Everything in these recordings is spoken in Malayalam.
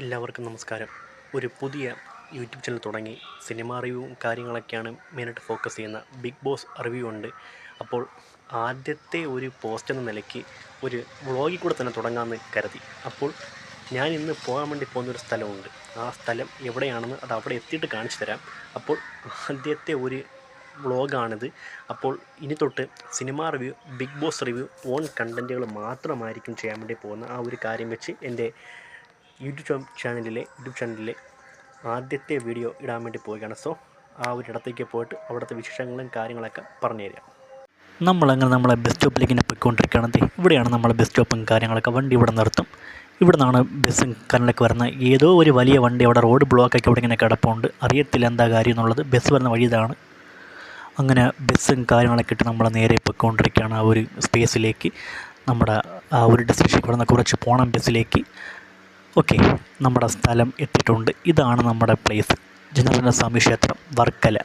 എല്ലാവർക്കും നമസ്കാരം. ഒരു പുതിയ യൂട്യൂബ് ചാനൽ തുടങ്ങി. സിനിമ റിവ്യൂവും കാര്യങ്ങളൊക്കെയാണ് മെയിനായിട്ട് ഫോക്കസ് ചെയ്യുന്ന ബിഗ് ബോസ് റിവ്യൂ ഉണ്ട്. അപ്പോൾ ആദ്യത്തെ ഒരു പോസ്റ്റ് എന്ന നിലയ്ക്ക് ഒരു വ്ളോഗിൽ കൂടെ തന്നെ തുടങ്ങാമെന്ന് കരുതി. അപ്പോൾ ഞാൻ ഇന്ന് പോകാൻ വേണ്ടി പോകുന്ന ഒരു സ്ഥലമുണ്ട്. ആ സ്ഥലം എവിടെയാണെന്ന് അത് അവിടെ എത്തിയിട്ട് കാണിച്ചു തരാം. അപ്പോൾ ആദ്യത്തെ ഒരു വ്ളോഗാണിത് അപ്പോൾ ഇനി തൊട്ട് cinema review Bigg Boss review on കണ്ടന്റുകൾ മാത്രമായിരിക്കും ചെയ്യാൻ വേണ്ടി പോകുന്ന ആ ഒരു കാര്യം വെച്ച് എന്റെ യൂട്യൂബ് ചാനലിലെ യൂട്യൂബ് ചാനലിലെ ആദ്യത്തെ വീഡിയോ ഇടാൻ വേണ്ടി പോവുകയാണ്. സോ ആ ഒരു ഇടത്തേക്ക് പോയിട്ട് അവിടുത്തെ വിശേഷങ്ങളും കാര്യങ്ങളൊക്കെ പറഞ്ഞു തരാം. നമ്മളങ്ങനെ നമ്മളെ ബസ് സ്റ്റോപ്പിലേക്ക് ഇങ്ങനെ പോയിക്കൊണ്ടിരിക്കുകയാണെങ്കിൽ ഇവിടെയാണ് നമ്മളെ ബസ് സ്റ്റോപ്പും കാര്യങ്ങളൊക്കെ. വണ്ടി ഇവിടെ നിർത്തും. ഇവിടെ നിന്നാണ് ബസ്സും കാര്യങ്ങളൊക്കെ വരുന്നത്. ഏതോ ഒരു വലിയ വണ്ടി അവിടെ റോഡ് ബ്ലോക്കൊക്കെ ഇവിടെ ഇങ്ങനെ കിടപ്പുണ്ട്. അറിയത്തില്ല എന്താ കാര്യം എന്നുള്ളത്. ബസ് വരുന്ന വഴി ഇതാണ് അങ്ങനെ ബസ്സും കാര്യങ്ങളൊക്കെ ഇട്ട് നമ്മൾ നേരെ പോയിക്കൊണ്ടിരിക്കുകയാണ് ആ ഒരു സ്പേസിലേക്ക് നമ്മുടെ ആ ഒരു ഡെസ്റ്റിനേഷൻ ഇവിടെ നിന്ന് കുറച്ച് പോകണം ബസ്സിലേക്ക് ഓക്കെ നമ്മുടെ സ്ഥലം എത്തിയിട്ടുണ്ട്. ഇതാണ് നമ്മുടെ പ്ലേസ് ജനാർദ്ദന സ്വാമി ക്ഷേത്രം വർക്കല.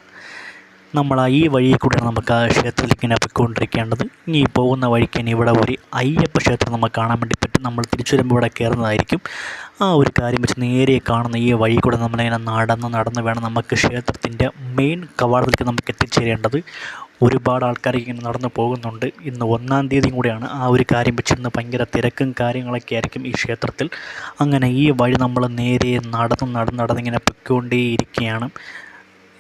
നമ്മൾ ഈ വഴിയിൽ കൂടെ നമുക്ക് ആ ക്ഷേത്രത്തിലേക്ക് ഇങ്ങനെ പോയിക്കൊണ്ടിരിക്കേണ്ടത്. ഇനി പോകുന്ന വഴിക്ക് തന്നെ ഇവിടെ ഒരു അയ്യപ്പ ക്ഷേത്രം നമുക്ക് കാണാൻ വേണ്ടി പറ്റും. നമ്മൾ തിരിച്ചു വരുമ്പോൾ ഇവിടെ കയറുന്നതായിരിക്കും. ആ ഒരു കാര്യം വെച്ച് നേരെ കാണുന്ന ഈ വഴി കൂടെ നമ്മളിങ്ങനെ നടന്ന് നടന്ന് വേണം നമുക്ക് ക്ഷേത്രത്തിന്റെ മെയിൻ കവാടത്തിലേക്ക് നമുക്ക് എത്തിച്ചേരേണ്ടത്. ഒരുപാട് ആൾക്കാർ ഇങ്ങനെ നടന്നു പോകുന്നുണ്ട്. ഇന്ന് ഒന്നാം തീയതി കൂടിയാണ് ആ ഒരു കാര്യം വെച്ച് ഇന്ന് ഭയങ്കര തിരക്കും കാര്യങ്ങളൊക്കെ ആയിരിക്കും ഈ ക്ഷേത്രത്തിൽ. അങ്ങനെ ഈ വഴി നമ്മൾ നേരെ നടന്ന് നടന്ന് നടന്നിങ്ങനെ പൊയ്ക്കൊണ്ടേയിരിക്കുകയാണ്.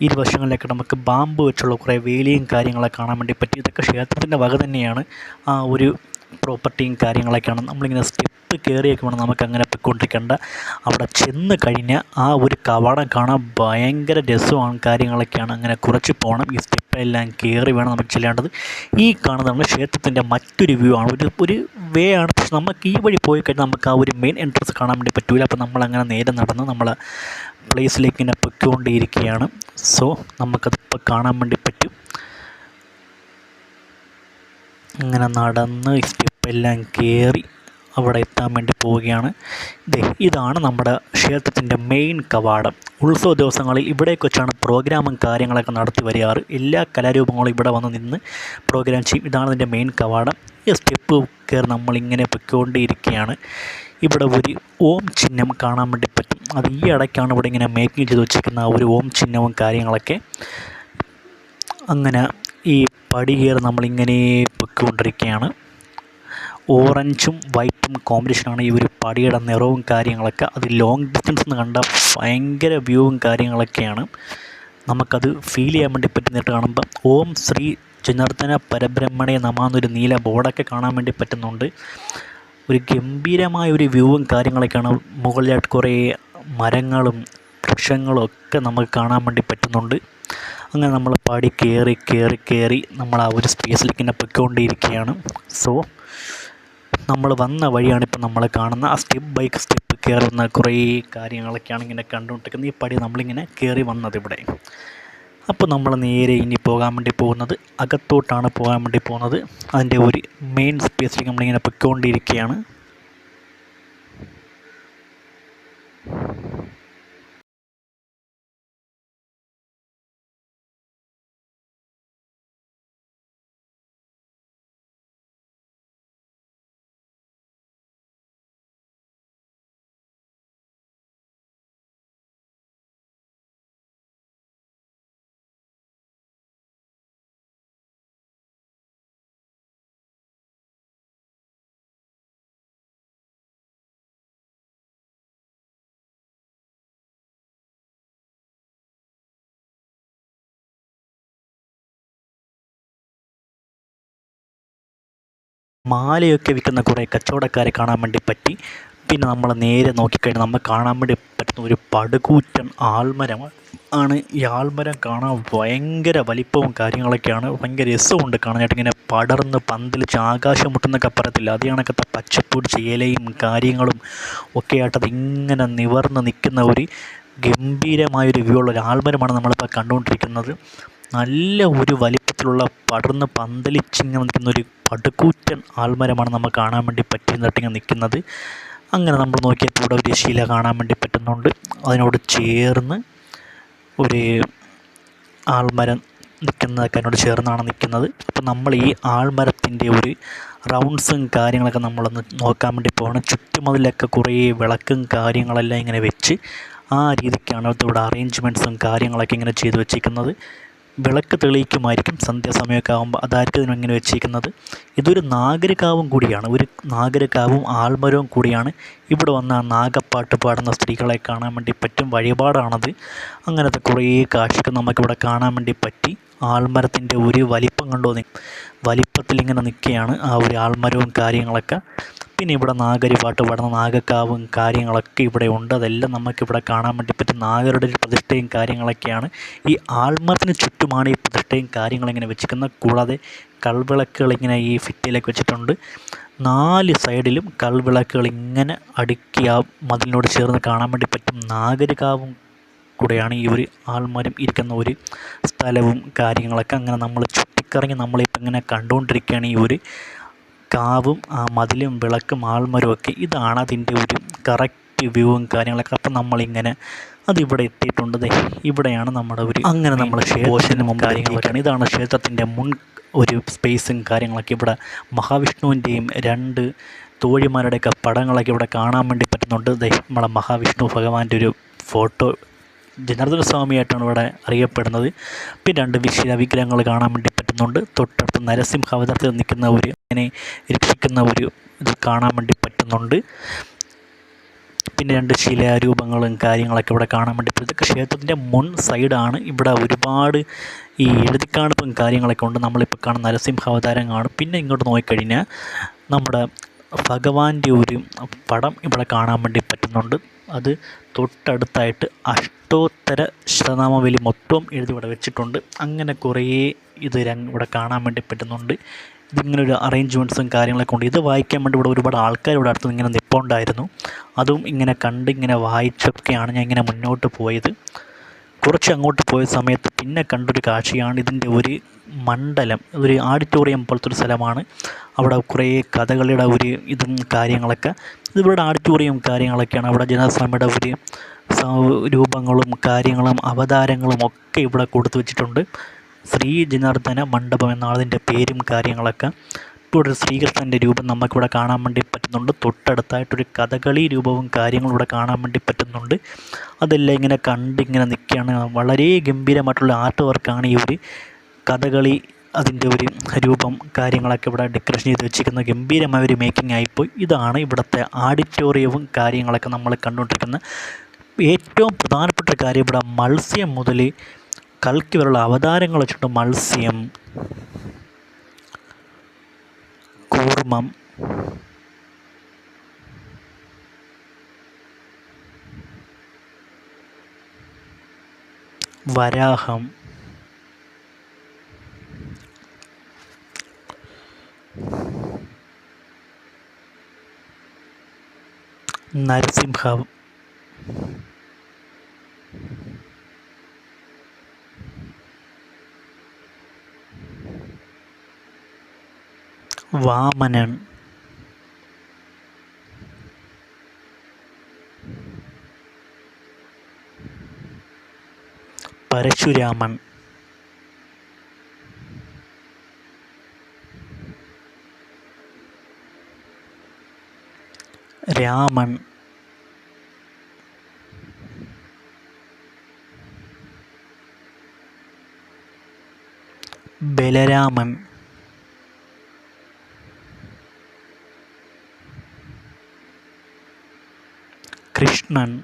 ഇരുവശങ്ങളിലൊക്കെ നമുക്ക് ബാമ്പ് വെച്ചുള്ള കുറേ വേലിയും കാര്യങ്ങളൊക്കെ കാണാൻ വേണ്ടി പറ്റി. ഇതൊക്കെ ക്ഷേത്രത്തിന്റെ വക തന്നെയാണ്. ആ ഒരു പ്രോപ്പർട്ടിയും കാര്യങ്ങളൊക്കെയാണ് നമ്മളിങ്ങനെ സ്റ്റെപ്പ് കയറിയൊക്കെ വേണം നമുക്ക് അങ്ങനെ പൊയ്ക്കൊണ്ടിരിക്കേണ്ട. അവിടെ ചെന്ന് കഴിഞ്ഞാൽ ആ ഒരു കവാടം കാണാൻ ഭയങ്കര രസമാണ് കാര്യങ്ങളൊക്കെയാണ്. അങ്ങനെ കുറച്ച് പോകണം ഈ സ്റ്റെപ്പെല്ലാം കയറി വേണം നമുക്ക് ചെല്ലേണ്ടത്. ഈ കാണുന്നതാണ് ക്ഷേത്രത്തിന്റെ മറ്റൊരു വ്യൂ ആണ്. ഒരു ഒരു വേ ആണ്. പക്ഷെ നമുക്ക് ഈ വഴി പോയി കഴിഞ്ഞാൽ നമുക്ക് ആ ഒരു മെയിൻ എൻട്രൻസ് കാണാൻ വേണ്ടി പറ്റൂല. അപ്പോൾ നമ്മളങ്ങനെ നേരെ നടന്ന് നമ്മൾ പ്ലേസിലേക്ക് ഇങ്ങനെ പൊയ്ക്കൊണ്ടിരിക്കുകയാണ്. സോ നമുക്കതിപ്പോൾ കാണാൻ വേണ്ടി പറ്റും. അങ്ങനെ നടന്ന് സ്റ്റെപ്പെല്ലാം കയറി അവിടെ എത്താൻ വേണ്ടി പോവുകയാണ്. ഇതാണ് നമ്മുടെ ക്ഷേത്രത്തിന്റെ മെയിൻ കവാടം. ഉത്സവ ദിവസങ്ങളിൽ ഇവിടേക്ക് വെച്ചാണ് പ്രോഗ്രാമും കാര്യങ്ങളൊക്കെ നടത്തി വരികയാറ് എല്ലാ കലാരൂപങ്ങളും ഇവിടെ വന്ന് നിന്ന് പ്രോഗ്രാം ചെയ്യും. ഇതാണ് ഇതിന്റെ മെയിൻ കവാടം. ഈ സ്റ്റെപ്പ് കയറി നമ്മളിങ്ങനെ പൊയ്ക്കൊണ്ടേയിരിക്കുകയാണ്. ഇവിടെ ഒരു ഓം ചിഹ്നം കാണാൻ വേണ്ടി പറ്റും. അത് ഈ ഇടയ്ക്കാണ് ഇവിടെ ഇങ്ങനെ മേക്കിംഗ് ചെയ്ത് വെച്ചിരിക്കുന്ന ഒരു ഓം ചിഹ്നവും കാര്യങ്ങളൊക്കെ. അങ്ങനെ ഈ പടി കയറി നമ്മളിങ്ങനെ പൊയ്ക്കൊണ്ടിരിക്കുകയാണ്. ഓറഞ്ചും വൈറ്റും കോമ്പിനേഷനാണ് ഈ ഒരു പടിയുടെ നിറവും കാര്യങ്ങളൊക്കെ. അത് ലോങ് ഡിസ്റ്റൻസ് നിന്ന് കണ്ട ഭയങ്കര വ്യൂവും കാര്യങ്ങളൊക്കെയാണ്. നമുക്കത് ഫീൽ ചെയ്യാൻ വേണ്ടി പറ്റുന്നിട്ട് കാണുമ്പോൾ ഓം ശ്രീ ജനാർദ്ദന പരബ്രഹ്മണെ നമാന്നൊരു നീല ബോർഡൊക്കെ കാണാൻ വേണ്ടി പറ്റുന്നുണ്ട്. ഒരു ഗംഭീരമായ ഒരു വ്യൂവും കാര്യങ്ങളൊക്കെയാണ്. മുകളിലായിട്ട് കുറേ മരങ്ങളും വൃക്ഷങ്ങളും ഒക്കെ നമുക്ക് കാണാൻ വേണ്ടി പറ്റുന്നുണ്ട്. അങ്ങനെ നമ്മൾ പാടി കയറി കയറി കയറി നമ്മൾ ആ ഒരു സ്പേസിലേക്ക് ഇങ്ങനെ പൊയ്ക്കൊണ്ടിരിക്കുകയാണ്. സോ നമ്മൾ വന്ന വഴിയാണ് ഇപ്പം നമ്മൾ കാണുന്ന ആ സ്റ്റെപ്പ് ബൈക്ക് സ്റ്റെപ്പ് കയറുന്ന കുറേ കാര്യങ്ങളൊക്കെയാണ് ഇങ്ങനെ കണ്ടുകൊണ്ടിരിക്കുന്നത്. ഈ പടി നമ്മളിങ്ങനെ കയറി വന്നത് ഇവിടെ. അപ്പോൾ നമ്മൾ നേരെ ഇനി പോകാൻ വേണ്ടി പോകുന്നത് അകത്തോട്ടാണ് പോകാൻ വേണ്ടി പോകുന്നത്. അതിന്റെ ഒരു മെയിൻ സ്പേസിലേക്ക് നമ്മളിങ്ങനെ പൊയ്ക്കൊണ്ടിരിക്കുകയാണ്. മാലയൊക്കെ വിൽക്കുന്ന കുറേ കച്ചവടക്കാരെ കാണാൻ വേണ്ടി പറ്റി. പിന്നെ നമ്മൾ നേരെ നോക്കിക്കഴിഞ്ഞാൽ നമുക്ക് കാണാൻ വേണ്ടി പറ്റുന്ന ഒരു പടുകൂറ്റൻ ആൽമരം ആണ് ഈ ആൽമരം കാണാൻ ഭയങ്കര വലിപ്പവും കാര്യങ്ങളൊക്കെയാണ്. ഭയങ്കര രസമുണ്ട് കാണാനായിട്ട്. ഇങ്ങനെ പടർന്ന് പന്തലിച്ച് ആകാശം മുട്ടെന്നൊക്കെ പറയത്തില്ല. അത് കണക്കത്തെ ഇലയും കാര്യങ്ങളും ഒക്കെ ആയിട്ടത് ഇങ്ങനെ നിവർന്ന് നിൽക്കുന്ന ഒരു ഗംഭീരമായൊരു വ്യൂ ഉള്ള ഒരു ആൽമരമാണ് നമ്മളിപ്പോൾ കണ്ടുകൊണ്ടിരിക്കുന്നത്. നല്ല ഒരു വലിപ്പത്തിലുള്ള പടർന്ന് പന്തലിച്ചിങ്ങനെ നിൽക്കുന്ന ഒരു പടുകൂറ്റൻ ആൽമരമാണ് നമുക്ക് കാണാൻ വേണ്ടി പറ്റുന്നിട്ടിങ്ങനെ നിൽക്കുന്നത്. അങ്ങനെ നമ്മൾ നോക്കിയപ്പോൾ ഇവിടെ ഒരു ശീല കാണാൻ വേണ്ടി പറ്റുന്നുണ്ട്. അതിനോട് ചേർന്ന് ഒരു ആൾമരം നിൽക്കുന്നതൊക്കെ അതിനോട് ചേർന്നാണ് നിൽക്കുന്നത്. അപ്പോൾ നമ്മൾ ഈ ആൾമരത്തിന്റെ ഒരു റൗണ്ട്സും കാര്യങ്ങളൊക്കെ നമ്മളൊന്ന് നോക്കാൻ വേണ്ടി പോകണം ചുറ്റുമതിലൊക്കെ കുറേ വിളക്കും കാര്യങ്ങളെല്ലാം ഇങ്ങനെ വെച്ച് ആ രീതിക്കാണ് ഇവിടെ അറേഞ്ച്മെന്റ്സും കാര്യങ്ങളൊക്കെ ഇങ്ങനെ ചെയ്തു വെച്ചിരിക്കുന്നത്. വിളക്ക് തെളിയിക്കുമായിരിക്കും സന്ധ്യാസമയമൊക്കെ ആകുമ്പോൾ അതായിരിക്കും ഇതിന് ഇങ്ങനെ വെച്ചിരിക്കുന്നത്. ഇതൊരു നാഗരികാവും കൂടിയാണ്. ഒരു നാഗരികാവും ആൾമരവും കൂടിയാണ്. ഇവിടെ വന്ന നാഗപ്പാട്ട് പാടുന്ന സ്ത്രീകളെ കാണാൻ വേണ്ടി പറ്റും. വഴിപാടാണത്. അങ്ങനത്തെ കുറേ കാഴ്ചകൾ നമുക്കിവിടെ കാണാൻ വേണ്ടി പറ്റി. ആൾമരത്തിന്റെ ഒരു വലിപ്പം കണ്ടോ വലിപ്പത്തിൽ ഇങ്ങനെ നിൽക്കുകയാണ് ആ ഒരു ആൾമരവും കാര്യങ്ങളൊക്കെ. പിന്നെ ഇവിടെ നാഗരി പാട്ട് പാടുന്ന നാഗക്കാവും കാര്യങ്ങളൊക്കെ ഇവിടെ ഉണ്ട്. അതെല്ലാം നമുക്കിവിടെ കാണാൻ വേണ്ടി പറ്റും. നാഗരുടെ ഒരു പ്രതിഷ്ഠയും കാര്യങ്ങളൊക്കെയാണ്. ഈ ആൾമരത്തിന് ചുറ്റുമാണ് ഈ പ്രതിഷ്ഠയും കാര്യങ്ങളിങ്ങനെ വെച്ചിരിക്കുന്നത്. കൂടാതെ കൾവിളക്കുകൾ ഇങ്ങനെ ഈ ഭിത്തിയിലേക്ക് വെച്ചിട്ടുണ്ട്. നാല് സൈഡിലും കൾവിളക്കുകൾ ഇങ്ങനെ അടുക്കി ആ മതിലിനോട് ചേർന്ന് കാണാൻ വേണ്ടി പറ്റും. നാഗരികാവും കൂടെയാണ് ഈ ഒരു ആൾമരം ഇരിക്കുന്ന ഒരു സ്ഥലവും കാര്യങ്ങളൊക്കെ. അങ്ങനെ നമ്മൾ ചുറ്റിക്കറങ്ങി നമ്മളിപ്പോൾ ഇങ്ങനെ കണ്ടുകൊണ്ടിരിക്കുകയാണ് ഈ ഒരു കാവും ആ മതിലും വിളക്കും ആൾമരവും ഒക്കെ ഇതാണ് അതിന്റെ ഒരു കറക്റ്റ് വ്യൂവും കാര്യങ്ങളൊക്കെ. അപ്പം നമ്മളിങ്ങനെ അതിവിടെ എത്തിയിട്ടുണ്ട് ഇവിടെയാണ് നമ്മുടെ ഒരു അങ്ങനെ നമ്മൾ ക്ഷേത്രത്തിന് മുമ്പ് കാര്യങ്ങളൊക്കെയാണ് ഇതാണ് ക്ഷേത്രത്തിന്റെ മുൻ ഒരു സ്പേസും കാര്യങ്ങളൊക്കെ. ഇവിടെ മഹാവിഷ്ണുവിന്റെയും രണ്ട് തോഴിമാരുടെയൊക്കെ പടങ്ങളൊക്കെ ഇവിടെ കാണാൻ വേണ്ടി പറ്റുന്നുണ്ട് നമ്മളെ മഹാവിഷ്ണു ഭഗവാന്റെ ഒരു ഫോട്ടോ ജനാർദ്ദന സ്വാമിയായിട്ടാണ് ഇവിടെ അറിയപ്പെടുന്നത്. പിന്നെ രണ്ട് വിശില വിഗ്രഹങ്ങൾ കാണാൻ വേണ്ടി പറ്റുന്നുണ്ട്. തൊട്ടടുത്ത് നരസിംഹ അവതാരത്തിൽ നിൽക്കുന്ന ഒരു അതിനെ രക്ഷിക്കുന്ന ഒരു ഇത് കാണാൻ വേണ്ടി പറ്റുന്നുണ്ട്. പിന്നെ രണ്ട് ശിലാരൂപങ്ങളും കാര്യങ്ങളൊക്കെ ഇവിടെ കാണാൻ വേണ്ടി പറ്റും. ക്ഷേത്രത്തിന്റെ മുൻ സൈഡാണ്. ഇവിടെ ഒരുപാട് ഈ എഴുതിക്കാണിപ്പും കാര്യങ്ങളൊക്കെ ഉണ്ട്. നമ്മളിപ്പോൾ കാണുന്ന നരസിംഹ അവതാരം കാണും പിന്നെ ഇങ്ങോട്ട് നോക്കിക്കഴിഞ്ഞാൽ നമ്മുടെ ഭഗവാന്റെ ഒരു പടം ഇവിടെ കാണാൻ വേണ്ടി പറ്റുന്നുണ്ട്. അത് തൊട്ടടുത്തായിട്ട് അഷ്ടോത്തര ശതനാമവലി മൊത്തം എഴുതി ഇവിടെ വെച്ചിട്ടുണ്ട്. അങ്ങനെ കുറേ ഇത് ഇവിടെ കാണാൻ വേണ്ടി പറ്റുന്നുണ്ട്. ഇതിങ്ങനെ ഒരു അറേഞ്ച്മെന്റ്സും കാര്യങ്ങളൊക്കെ ഉണ്ട്. ഇത് വായിക്കാൻ വേണ്ടി ഇവിടെ ഒരുപാട് ആൾക്കാർ ഇവിടെ അടുത്ത് ഇങ്ങനെ നിപ്പുണ്ടായിരുന്നു. അതും ഇങ്ങനെ കണ്ട് ഇങ്ങനെ വായിച്ചൊക്കെയാണ് ഞാൻ ഇങ്ങനെ മുന്നോട്ട് പോയത്. കുറച്ച് അങ്ങോട്ട് പോയ സമയത്ത് പിന്നെ കണ്ടൊരു കാഴ്ചയാണ് ഇതിന്റെ ഒരു മണ്ഡലം ഒരു ആഡിറ്റോറിയം പോലത്തെ ഒരു സ്ഥലമാണ്. അവിടെ കുറേ കഥകളിയുടെ ഒരു ഇതും കാര്യങ്ങളൊക്കെ. ഇതിവിടെ ആഡിറ്റോറിയം കാര്യങ്ങളൊക്കെയാണ്. അവിടെ ജനസ്വാമിയുടെ ഒരു രൂപങ്ങളും കാര്യങ്ങളും അവതാരങ്ങളും ഒക്കെ ഇവിടെ കൊടുത്തു വെച്ചിട്ടുണ്ട് ശ്രീ ജനാർദ്ദന മണ്ഡപം എന്നാണ് അതിന്റെ പേരും കാര്യങ്ങളൊക്കെ. ഒരു ശ്രീകൃഷ്ണന്റെ രൂപം നമുക്കിവിടെ കാണാൻ വേണ്ടി പറ്റുന്നുണ്ട്. തൊട്ടടുത്തായിട്ടൊരു കഥകളി രൂപവും കാര്യങ്ങളും ഇവിടെ കാണാൻ വേണ്ടി പറ്റുന്നുണ്ട്. അതെല്ലാം ഇങ്ങനെ കണ്ടിങ്ങനെ നിൽക്കുകയാണ്. വളരെ ഗംഭീരമായിട്ടുള്ള ആർട്ട് വർക്കാണ് ഈ ഒരു കഥകളി. അതിന്റെ ഒരു രൂപം കാര്യങ്ങളൊക്കെ ഇവിടെ ഡെക്കറേഷൻ ചെയ്ത് വെച്ചിരിക്കുന്ന ഗംഭീരമായ ഒരു മേക്കിംഗ് ആയിപ്പോയി. ഇതാണ് ഇവിടുത്തെ ആഡിറ്റോറിയവും കാര്യങ്ങളൊക്കെ നമ്മൾ കണ്ടുകൊണ്ടിരിക്കുന്ന ഏറ്റവും പ്രധാനപ്പെട്ട കാര്യം ഇവിടെ മത്സ്യം മുതൽ കൽക്കി വരെയുള്ള അവതാരങ്ങൾ വെച്ചിട്ട് മത്സ്യം. കൂർമ്മം വരാഹം. നരസിംഹം. വാമനൻ. പരശുരാമൻ. രാമൻ. ബലരാമൻ. കൃഷ്ണൻ.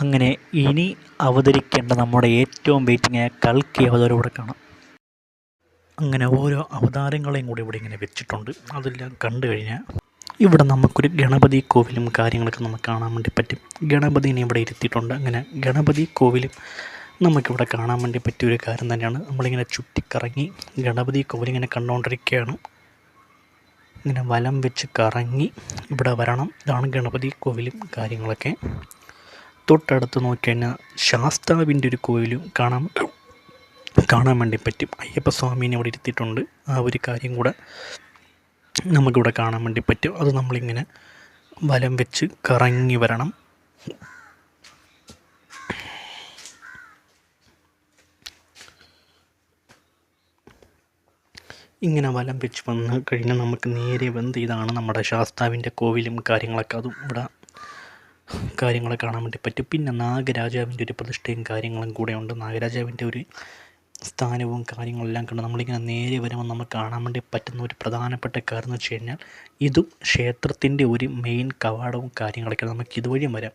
അങ്ങനെ ഇനി അവതരിക്കേണ്ട നമ്മുടെ ഏറ്റവും വെയിറ്റിംഗ് കൽക്കി അവതാരം ഇവിടെ കാണാം. അങ്ങനെ ഓരോ അവതാരങ്ങളെയും കൂടി ഇവിടെ ഇങ്ങനെ വെച്ചിട്ടുണ്ട്. അതെല്ലാം കണ്ടു കഴിഞ്ഞാൽ ഇവിടെ നമുക്കൊരു ഗണപതി കോവിലും കാര്യങ്ങളൊക്കെ നമുക്ക് കാണാൻ വേണ്ടി പറ്റും. ഗണപതിനെ ഇവിടെ ഇരുത്തിയിട്ടുണ്ട്. അങ്ങനെ ഗണപതി കോവിലും നമുക്കിവിടെ കാണാൻ വേണ്ടി പറ്റിയ ഒരു കാര്യം തന്നെയാണ്. നമ്മളിങ്ങനെ ചുറ്റിക്കറങ്ങി ഗണപതി കോവിലിങ്ങനെ കണ്ടുകൊണ്ടിരിക്കുകയാണ് ഇങ്ങനെ വലം വെച്ച് കറങ്ങി ഇവിടെ വരണം. ഇതാണ് ഗണപതി കോവിലും കാര്യങ്ങളൊക്കെ. തൊട്ടടുത്ത് നോക്കിക്കഴിഞ്ഞാൽ ശാസ്താവിന്റെ ഒരു കോവിലും കാണാൻ കാണാൻ വേണ്ടി പറ്റും. അയ്യപ്പസ്വാമീനെ അവിടെ ഇരുത്തിയിട്ടുണ്ട്. ആ ഒരു കാര്യം കൂടെ നമുക്കിവിടെ കാണാൻ വേണ്ടി പറ്റും. അത് നമ്മളിങ്ങനെ വലം വെച്ച് കറങ്ങി വരണം. ഇങ്ങനെ വലം വെച്ച് വന്ന് കഴിഞ്ഞാൽ നമുക്ക് നേരെ വന്ന് ഇതാണ് നമ്മുടെ ശാസ്താവിന്റെ കോവിലും കാര്യങ്ങളൊക്കെ. അതും ഇവിടെ കാര്യങ്ങളെ കാണാൻ വേണ്ടി പറ്റും. പിന്നെ നാഗരാജാവിന്റെ ഒരു പ്രതിഷ്ഠയും കാര്യങ്ങളും കൂടെ ഉണ്ട്. നാഗരാജാവിന്റെ ഒരു സ്ഥാനവും കാര്യങ്ങളെല്ലാം കണ്ട് നമ്മളിങ്ങനെ നേരെ വരുമ്പോൾ നമുക്ക് കാണാൻ വേണ്ടി പറ്റുന്ന ഒരു പ്രധാനപ്പെട്ട കാര്യം എന്ന് വെച്ച് കഴിഞ്ഞാൽ ഇതും ക്ഷേത്രത്തിന്റെ ഒരു മെയിൻ കവാടവും കാര്യങ്ങളൊക്കെ നമുക്ക് ഇതുവഴിയും വരാം.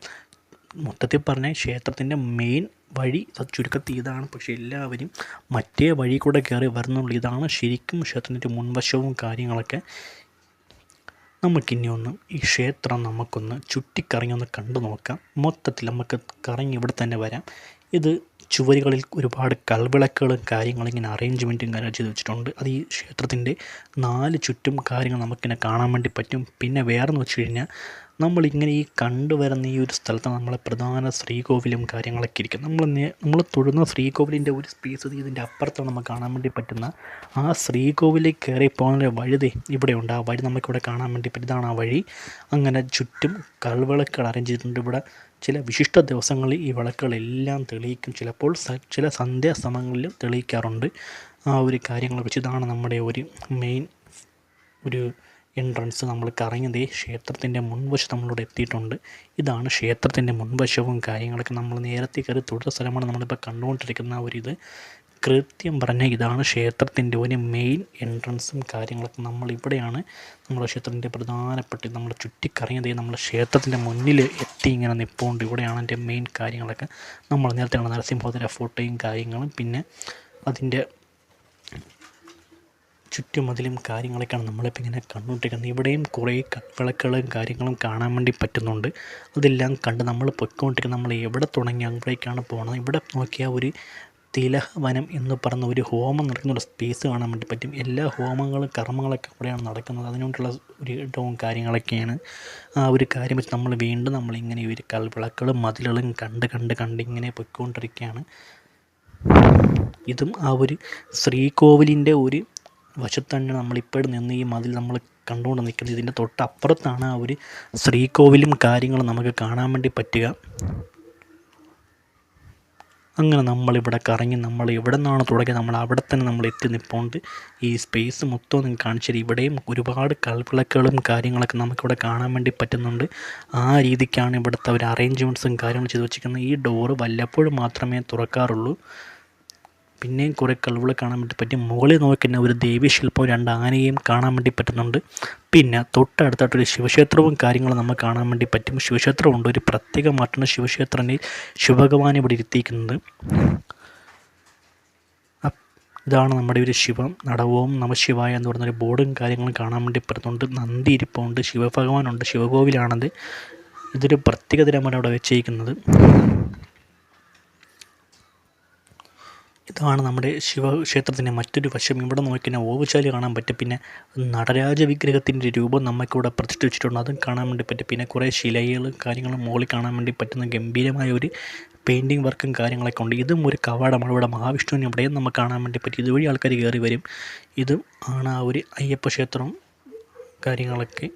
മൊത്തത്തിൽ പറഞ്ഞാൽ ക്ഷേത്രത്തിന്റെ മെയിൻ വഴി ചുരുക്കത്തി ഇതാണ് പക്ഷേ എല്ലാവരും മറ്റേ വഴി കൂടെ കയറി വരുന്നുള്ളൂ ഇതാണ് ശരിക്കും ക്ഷേത്രത്തിന്റെ മുൻവശവും കാര്യങ്ങളൊക്കെ. നമുക്കിനി ഒന്ന് ഈ ക്ഷേത്രം നമുക്കൊന്ന് ചുറ്റിക്കറങ്ങി ഒന്ന് കണ്ടു നോക്കാം. മൊത്തത്തിൽ നമുക്ക് കറങ്ങി ഇവിടെ തന്നെ വരാം. ഇത് ചുവരുകളിൽ ഒരുപാട് കൽവിളക്കുകളും കാര്യങ്ങളും ഇങ്ങനെ അറേഞ്ച്മെന്റും കാര്യം ചെയ്ത് വെച്ചിട്ടുണ്ട്. അത് ഈ ക്ഷേത്രത്തിന്റെ നാല് ചുറ്റും കാര്യങ്ങൾ നമുക്കിങ്ങനെ കാണാൻ വേണ്ടി പറ്റും. പിന്നെ വേറെന്ന് വെച്ച് കഴിഞ്ഞാൽ നമ്മളിങ്ങനെ ഈ കണ്ടുവരുന്ന ഈ ഒരു സ്ഥലത്ത് നമ്മളെ പ്രധാന ശ്രീകോവിലും കാര്യങ്ങളൊക്കെ ഇരിക്കും. നമ്മൾ നമ്മൾ തൊഴുന്ന ശ്രീകോവിലിന്റെ ഒരു സ്പേസ് ഇതിന്റെ അപ്പുറത്താണ് നമുക്ക് കാണാൻ വേണ്ടി പറ്റുന്ന. ആ ശ്രീകോവിലേക്ക് കയറി പോകുന്ന ഇവിടെ ഇവിടെയുണ്ട് ആ വഴി നമുക്കിവിടെ കാണാൻ വേണ്ടി പറ്റും ഇതാണ് ആ വഴി. അങ്ങനെ ചുറ്റും കൽവിളക്കുകൾ അറേഞ്ച് ചെയ്തിട്ടുണ്ട്. ഇവിടെ ചില വിശിഷ്ട ദിവസങ്ങളിൽ ഈ വിളക്കുകളെല്ലാം തെളിയിക്കും. ചിലപ്പോൾ ചില സന്ധ്യാസമയങ്ങളിലും തെളിയിക്കാറുണ്ട്. ആ ഒരു കാര്യങ്ങളെ വെച്ച് ഇതാണ് നമ്മുടെ ഒരു മെയിൻ ഒരു എൻട്രൻസ് നമ്മൾ കറങ്ങിയത് ക്ഷേത്രത്തിന്റെ മുൻവശം നമ്മളിവിടെ എത്തിയിട്ടുണ്ട്. ഇതാണ് ക്ഷേത്രത്തിന്റെ മുൻവശവും കാര്യങ്ങളൊക്കെ. നമ്മൾ നേരത്തെ കയറി തൊഴുത്ത സ്ഥലമാണ് നമ്മളിപ്പോൾ കണ്ടുകൊണ്ടിരിക്കുന്ന ആ ഒരു ഇത്. കൃത്യം പറഞ്ഞാൽ ഇതാണ് ക്ഷേത്രത്തിന്റെ ഒരു മെയിൻ എൻട്രൻസും കാര്യങ്ങളൊക്കെ നമ്മളിവിടെയാണ്. നമ്മുടെ ക്ഷേത്രത്തിന്റെ പ്രധാനപ്പെട്ട നമ്മൾ ചുറ്റിക്കറങ്ങിയതേ നമ്മൾ ക്ഷേത്രത്തിന്റെ മുന്നിൽ എത്തി ഇങ്ങനെ നിൽപ്പുണ്ട് ഇവിടെയാണ് എന്റെ മെയിൻ കാര്യങ്ങളൊക്കെ. നമ്മൾ നേരത്തെ കണ്ട നരസിംഹോദര ഫോട്ടോയും കാര്യങ്ങളും. പിന്നെ അതിന്റെ ചുറ്റുമതിലും കാര്യങ്ങളൊക്കെയാണ് നമ്മളിപ്പോൾ ഇങ്ങനെ കണ്ടുകൊണ്ടിരിക്കുന്നത്. ഇവിടെയും കുറേ വിളക്കുകളും കാര്യങ്ങളും കാണാൻ വേണ്ടി പറ്റുന്നുണ്ട്. അതെല്ലാം കണ്ട് നമ്മൾ പൊയ്ക്കൊണ്ടിരിക്കുന്നത്. നമ്മൾ എവിടെ തുടങ്ങി അവിടേക്കാണ് പോകുന്നത് ഇവിടെ നോക്കിയാൽ ഒരു തിലഹവനം എന്ന് പറഞ്ഞ ഒരു ഹോമം നടക്കുന്ന ഒരു സ്പേസ് കാണാൻ വേണ്ടി പറ്റും. എല്ലാ ഹോമങ്ങളും കർമ്മങ്ങളൊക്കെ അവിടെയാണ് നടക്കുന്നത്. അതിനോടുള്ള ഒരു ഇടവും കാര്യങ്ങളൊക്കെയാണ്. ആ ഒരു കാര്യം വെച്ച് നമ്മൾ വീണ്ടും നമ്മളിങ്ങനെ ഒരു കൽവിളക്കളും മതിലുകളും കണ്ട് കണ്ട് കണ്ട് ഇങ്ങനെ പൊയ്ക്കൊണ്ടിരിക്കുകയാണ്. ഇതും ആ ഒരു ശ്രീകോവിലിന്റെ ഒരു വശത്താണ് നമ്മളിപ്പോഴും നിന്ന് ഈ മതിൽ നമ്മൾ കണ്ടുകൊണ്ട് നിൽക്കുന്നത്. ഇതിന്റെ തൊട്ടപ്പുറത്താണ് ആ ഒരു ശ്രീകോവിലും കാര്യങ്ങളും നമുക്ക് കാണാൻ വേണ്ടി പറ്റുക. അങ്ങനെ നമ്മളിവിടെ കറങ്ങി നമ്മൾ എവിടെ നിന്നാണ് തുടങ്ങിയത് നമ്മൾ അവിടെ തന്നെ നമ്മൾ എത്തി നിൽപ്പുണ്ട് ഈ സ്പേസ് മൊത്തം നിങ്ങൾ കാണിച്ചത് ഇവിടെയും ഒരുപാട് കൽവിളക്കുകളും കാര്യങ്ങളൊക്കെ നമുക്കിവിടെ കാണാൻ വേണ്ടി പറ്റുന്നുണ്ട്. ആ രീതിക്കാണ് ഇവിടുത്തെ ഒരു അറേഞ്ച്മെന്റ്സും കാര്യങ്ങളും ചെയ്തു വെച്ചിരിക്കുന്നത്. ഈ ഡോറ് വല്ലപ്പോഴും മാത്രമേ തുറക്കാറുള്ളൂ. പിന്നെയും കുറേ കൽവുകൾ കാണാൻ വേണ്ടി പറ്റും. മുകളിൽ നോക്കുന്ന ഒരു ദേവീശില്പവും രണ്ട് ആനയെയും കാണാൻ വേണ്ടി പറ്റുന്നുണ്ട്. പിന്നെ തൊട്ടടുത്തായിട്ടൊരു ശിവക്ഷേത്രവും കാര്യങ്ങളും നമുക്ക് കാണാൻ വേണ്ടി പറ്റും. ശിവക്ഷേത്രമുണ്ട് ഒരു പ്രത്യേകമായിട്ടാണ് ശിവക്ഷേത്രനെ ശിവഭഗവാൻ ഇവിടെ ഇരുത്തിയിരിക്കുന്നത്. ഇതാണ് നമ്മുടെ ഒരു ശിവം. നടവവും നമശിവായ എന്ന് ഒരു ബോർഡും കാര്യങ്ങളും കാണാൻ വേണ്ടി പറ്റുന്നുണ്ട്. നന്ദി ഇരിപ്പുണ്ട്. ശിവഭഗവാനുണ്ട്. ശിവകോവിലാണത് ഇതൊരു പ്രത്യേകതരമാണ് അവിടെ വെച്ചിരിക്കുന്നത്. ഇതാണ് നമ്മുടെ ശിവക്ഷേത്രത്തിന്റെ മറ്റൊരു വശം. ഇവിടെ നോക്കിയാൽ ഓവുചാലി കാണാൻ പറ്റും. പിന്നെ നടരാജ വിഗ്രഹത്തിന്റെ രൂപം നമുക്കിവിടെ പ്രതിഷ്ഠിച്ചിട്ടുണ്ട് അതും കാണാൻ വേണ്ടി പറ്റും. പിന്നെ കുറേ ശിലകളും കാര്യങ്ങളും മുകളിൽ കാണാൻ വേണ്ടി പറ്റുന്ന ഗംഭീരമായ ഒരു പെയിന്റിങ് വർക്കും കാര്യങ്ങളൊക്കെ ഉണ്ട്. ഇതും ഒരു കവാടമാണ്. ഇവിടെ മഹാവിഷ്ണുവിന് ഇവിടെയും നമുക്ക് കാണാൻ വേണ്ടി പറ്റും. ഇതുവഴി ആൾക്കാർ കയറി വരും. ഇതും ആണ് ആ ഒരു അയ്യപ്പ ക്ഷേത്രം കാര്യങ്ങളൊക്കെ.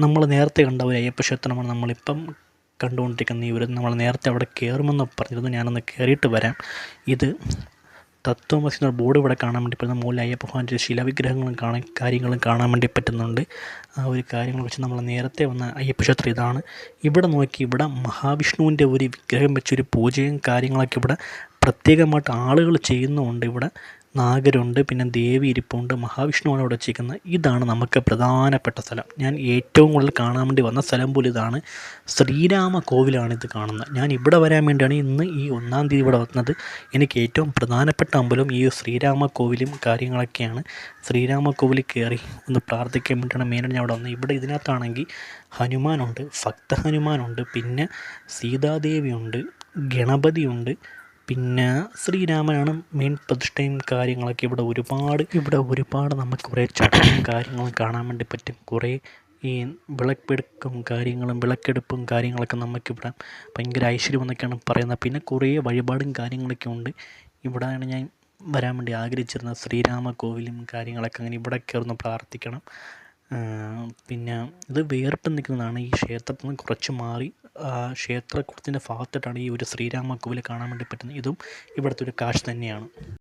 നമ്മൾ നേരത്തെ കണ്ട ഒരു അയ്യപ്പ ക്ഷേത്രമാണ്. നമ്മളിപ്പം കണ്ടുകൊണ്ടിരിക്കുന്ന ഈ ഒരു നമ്മൾ നേരത്തെ അവിടെ കയറുമെന്ന് പറഞ്ഞിരുന്നു. ഞാനൊന്ന് കയറിയിട്ട് വരാം. ഇത് തത്വമസി ബോർഡ് ഇവിടെ കാണാൻ വേണ്ടി പറ്റുന്ന മുകളിൽ അയ്യപ്പ ഭഗവാന്റെ ശിലാവിഗ്രഹങ്ങളും കാണാൻ കാര്യങ്ങളും കാണാൻ വേണ്ടി പറ്റുന്നുണ്ട്. ആ ഒരു കാര്യങ്ങൾ വെച്ച് നമ്മൾ നേരത്തെ വന്ന അയ്യപ്പ ക്ഷേത്രം ഇതാണ്. ഇവിടെ നോക്കി ഇവിടെ മഹാവിഷ്ണുവിന്റെ ഒരു വിഗ്രഹം വെച്ചൊരു പൂജയും കാര്യങ്ങളൊക്കെ ഇവിടെ പ്രത്യേകമായിട്ട് ആളുകൾ ചെയ്യുന്നുണ്ട് ഇവിടെ. നാഗരുണ്ട് പിന്നെ ദേവി ഇരിപ്പുണ്ട് മഹാവിഷ്ണുവാണ് ഇവിടെ വെച്ചിരിക്കുന്നത്. ഇതാണ് നമുക്ക് പ്രധാനപ്പെട്ട സ്ഥലം. ഞാൻ ഏറ്റവും കൂടുതൽ കാണാൻ വേണ്ടി വന്ന സ്ഥലം പോലും ഇതാണ് ശ്രീരാമ കോവിലാണ് ഇത് കാണുന്നത്. ഞാൻ ഇവിടെ വരാൻ വേണ്ടിയാണ് ഇന്ന് ഈ ഒന്നാം തീയതി ഇവിടെ വന്നത്. എനിക്ക് ഏറ്റവും പ്രധാനപ്പെട്ട അമ്പലം ഈ ശ്രീരാമ കോവിലും കാര്യങ്ങളൊക്കെയാണ്. ശ്രീരാമ കോവിലിൽ കയറി ഒന്ന് പ്രാർത്ഥിക്കാൻ വേണ്ടിയാണ് മെയിനായിട്ട് ഞാൻ അവിടെ വന്നത്. ഇവിടെ ഇതിനകത്താണെങ്കിൽ ഹനുമാനുണ്ട് ഭക്ത ഹനുമാനുണ്ട് പിന്നെ സീതാദേവിയുണ്ട് ഗണപതിയുണ്ട് പിന്നെ ശ്രീരാമനാണ് മെയിൻ പ്രതിഷ്ഠയും കാര്യങ്ങളൊക്കെ ഇവിടെ ഒരുപാട് ഇവിടെ ഒരുപാട് നമുക്ക് കുറേ ചടങ്ങും കാര്യങ്ങളും കാണാൻ വേണ്ടി പറ്റും. കുറേ ഈ വിളക്കെടുക്കും കാര്യങ്ങളും വിളക്കെടുപ്പും കാര്യങ്ങളൊക്കെ നമുക്കിവിടെ ഭയങ്കര ഐശ്വര്യം എന്നൊക്കെയാണ് പറയുന്നത്. പിന്നെ കുറേ വഴിപാടും കാര്യങ്ങളൊക്കെ ഉണ്ട്. ഇവിടെയാണ് ഞാൻ വരാൻ വേണ്ടി ആഗ്രഹിച്ചിരുന്നത്. ശ്രീരാമ കോവിലും കാര്യങ്ങളൊക്കെ അങ്ങനെ ഇവിടെ കയറുന്നു പ്രാർത്ഥിക്കണം. പിന്നെ ഇത് വേറിട്ട് നിൽക്കുന്നതാണ് ഈ ക്ഷേത്രത്തിൽ നിന്ന് കുറച്ച് മാറി ക്ഷേത്രകുളത്തിന്റെ ഭാഗത്തായിട്ടാണ് ഈ ഒരു ശ്രീരാമ കോവിൽ കാണാൻ വേണ്ടി പറ്റുന്നത്. ഇതും ഇവിടുത്തെ ഒരു കാഴ്ച തന്നെയാണ്.